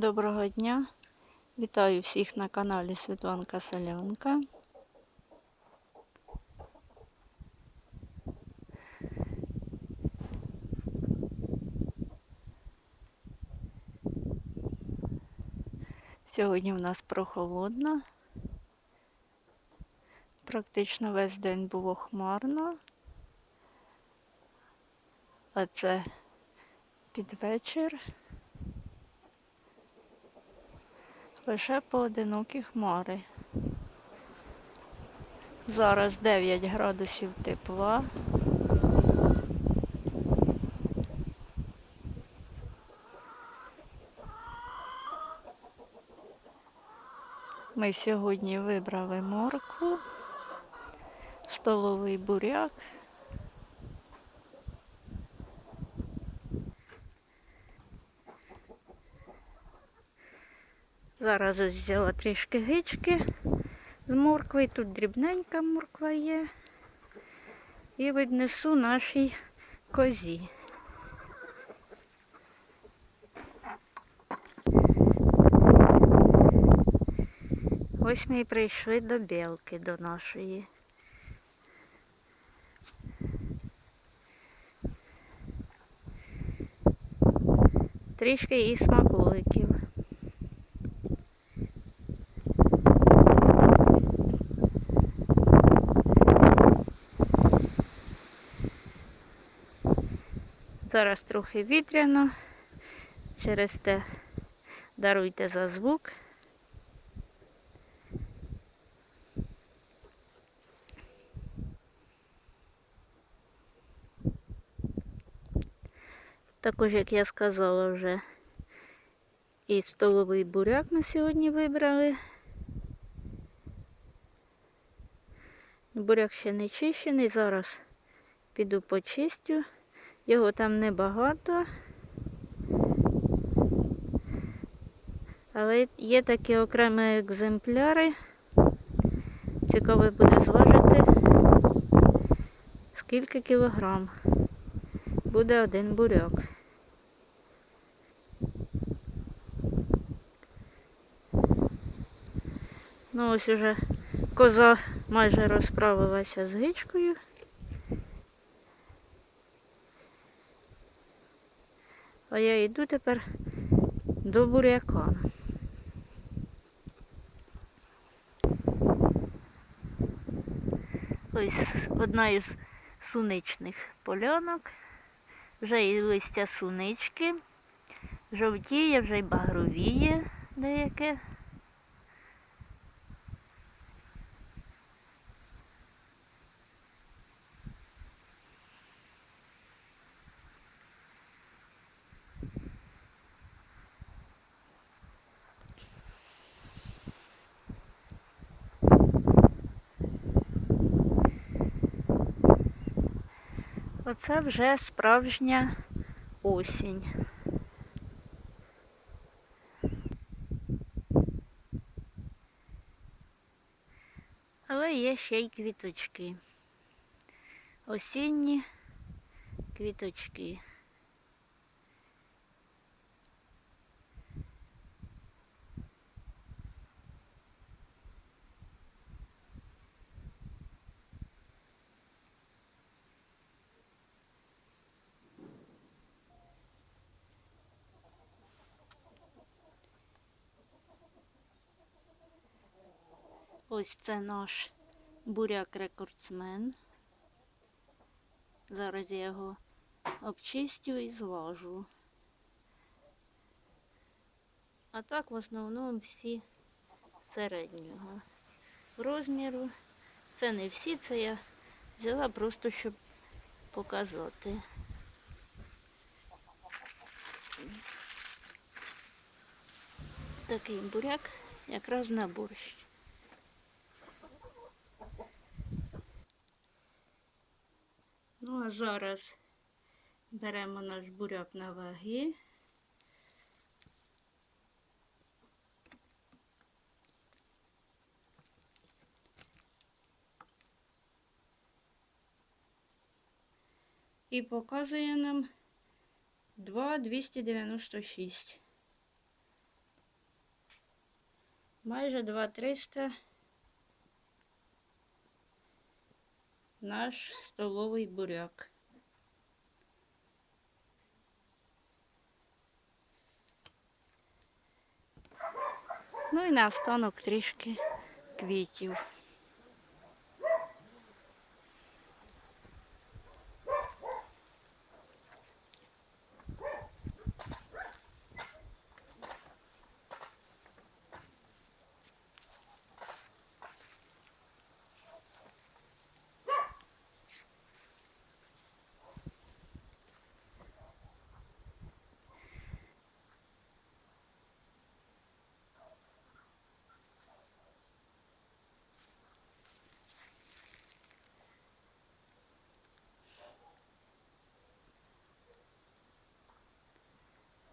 Доброго дня! Вітаю всіх на каналі Світланка Селянка. Сьогодні в нас прохолодно. Практично весь день було хмарно. А це під вечір. Лише поодинокі хмари. Зараз 9 градусів тепла. Ми сьогодні вибрали моркву, столовий буряк. Зараз взяла трішки гички з моркви. Тут дрібненька морква є. І віднесу нашій козі. Ось ми і прийшли до білки, до нашої. Трішки і смаколиків. Зараз трохи вітряно, через те даруйте за звук. Також, як я сказала вже, і столовий буряк ми сьогодні вибрали. Буряк ще не чищений, зараз піду почистю. Його там небагато. Але є такі окремі екземпляри. Цікаво буде зважити, скільки кілограм буде один буряк. Ну ось уже коза майже розправилася з гичкою. А я йду тепер до буряка. Ось одна із суничних полянок. Вже і листя сунички. Жовтіє, вже й багровіє деяке. Оце вже справжня осінь. Але є ще й квіточки. Осінні квіточки. Ось це наш буряк-рекордсмен. Зараз я його обчистю і зважу. А так в основному всі середнього розміру. Це не всі, це я взяла просто, щоб показати. Такий буряк якраз на борщ. Ну, зараз беремо наш буряк на ваги. І показує нам 2,296. Майже 2300 наш столовий буряк. Ну і наостанок трішки квітів.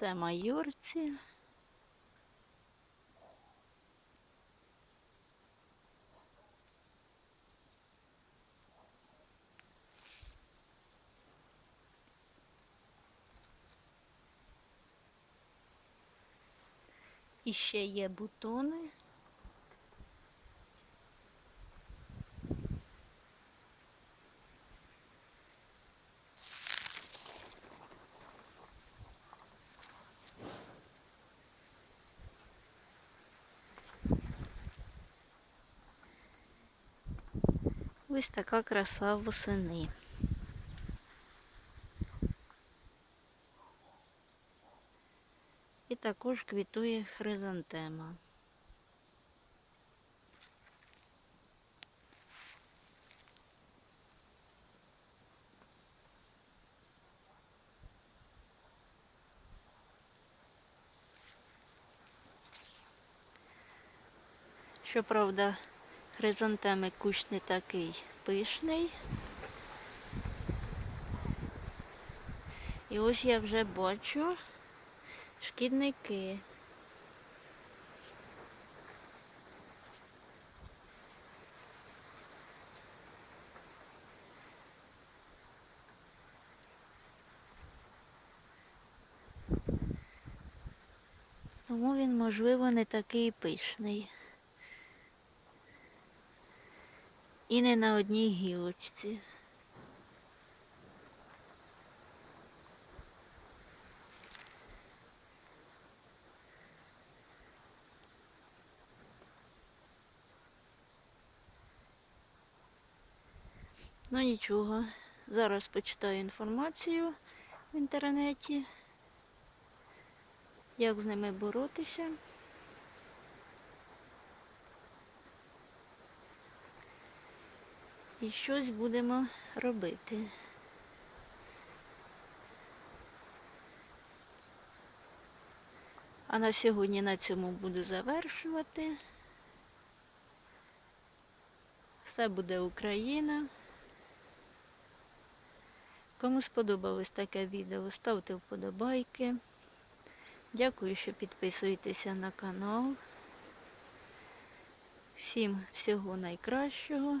Це майорці. І ще є бутони. Ось така краса восени. І також квітує хризантема. Щоправда, хризантеми кущ не такий пишний. І ось я вже бачу шкідники. Тому він, можливо, не такий пишний. І не на одній гілочці. Ну нічого, зараз почитаю інформацію в інтернеті, як з ними боротися. І щось будемо робити. А на сьогодні на цьому буду завершувати. Все буде Україна. Кому сподобалось таке відео, ставте вподобайки. Дякую, що підписуєтеся на канал. Всім всього найкращого